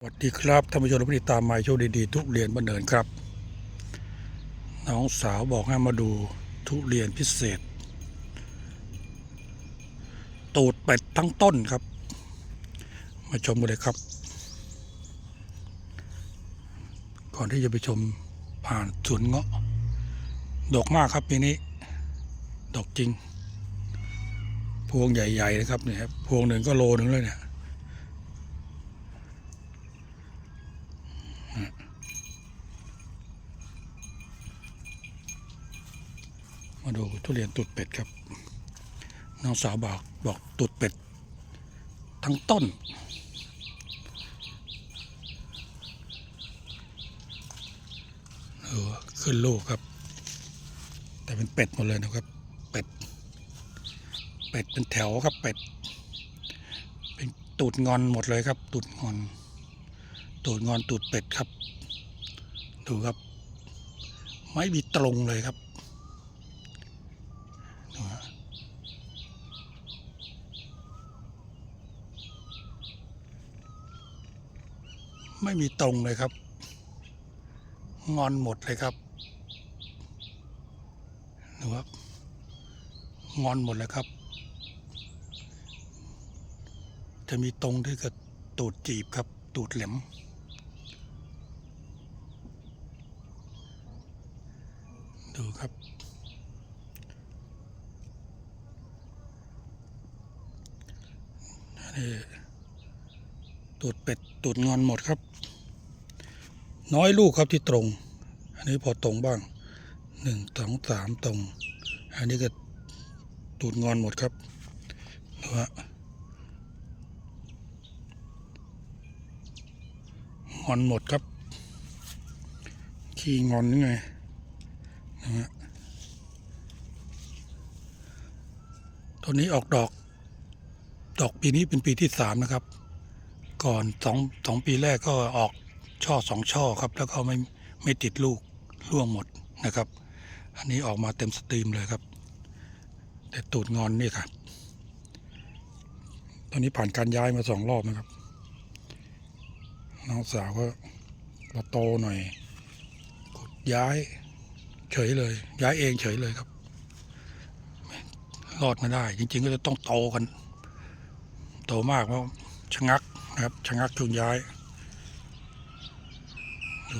สวัสดีครับท่านผู้ชมที่ติดตามมาโชคดีๆทุเรียนบันเนินครับ น้องสาวบอกให้มาดูทุเรียนพิเศษ ตูดเป็ดทั้งต้นครับ มาชมกันเลยครับ ก่อนที่จะไปชมผ่านสวนเงาะ ดอกมากครับปีนี้ ดอกจริง พวงใหญ่ๆนะครับเนี่ยครับพวงหนึ่งก็โลหนึ่งเลยเนี่ย มาดูทุเรียนตูดเป็ดครับ น้องสาวบอกบอกตูดเป็ด ทั้งต้น เออขึ้นลูกครับ แต่เป็นเป็ดหมดเลยนะครับ เป็ด เป็ดเป็นแถวครับเป็ด เป็นตูดงอนหมดเลยครับ ตูดงอน ตูดงอนตูดเป็ดครับ ดูครับ ไม่มีตรงเลยครับ ดูฮะ ไม่มีตรงเลยครับ งอนหมดเลยครับดูครับ งอนหมดเลยครับ จะมีตรงที่กับตูดจีบครับ ตูดแหลมดูครับนี่ ตูดเป็ดตูดงอนหมดครับ น้อยลูกครับที่ตรง อันนี้พอตรงบ้างหนึ่งสองสามตรง อันนี้ก็ตูดงอนหมดครับดูฮะงอนหมดครับ ขี้งอนนี่ไงนะฮะตัวนี้ออกดอก ดอกปีนี้เป็นปีที่สามนะครับ ก่อนสองสองปีแรกก็ออกช่อสองช่อครับ แล้วก็ไม่ไม่ติดลูกร่วงหมดนะครับ อันนี้ออกมาเต็มสตรีมเลยครับ แต่ตูดงอนนี่ครับตอนนี้ผ่านการย้ายมาสองรอบนะครับ น้องสาวก็พอโตหน่อยกดย้าย เฉยเลย ย้ายเองเฉยเลยครับรอดไม่ได้ จริง ๆ ก็จะต้องโตกัน โตมากเพราะชะงัก นะครับชะงักช่วงย้ายดู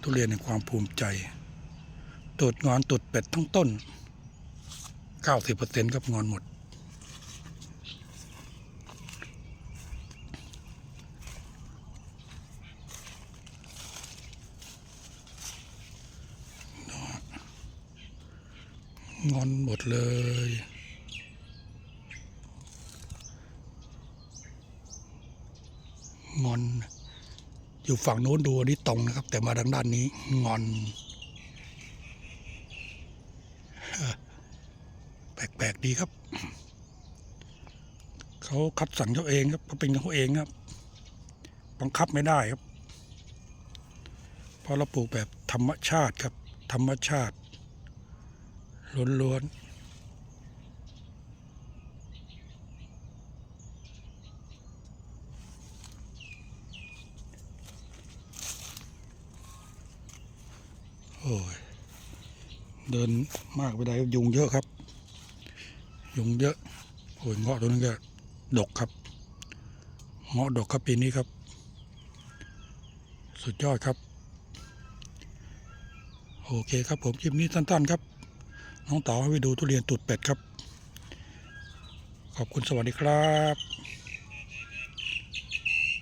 ทุเรียนในความภูมิใจตูดงอนตูดเป็ดทั้งต้น 90%ครับงอนหมด งอนหมดเลย งอน อยู่ฝั่งโน้นดูอันนี้ตรงนะครับ แต่มาทางด้านนี้งอน แปลกๆดีครับ เขาคัดสรรเขาเองครับเขาเป็นเขาเองครับ บังคับไม่ได้ครับ เพราะเราปลูกแบบธรรมชาติครับ ธรรมชาติล้วนๆ อ้ยเดินมากไปได้ยุงเยอะครับ ยุงเยอะโอ้ยเงาะตัวนี้ก็ดกครับเงาะดกครับปีนี้ครับ สุดยอดครับ โอเคครับผมคลิปนี้สั้นๆครับ น้องเต๋าให้ไปดูทุเรียนตูดเป็ดครับ ขอบคุณสวัสดีครับ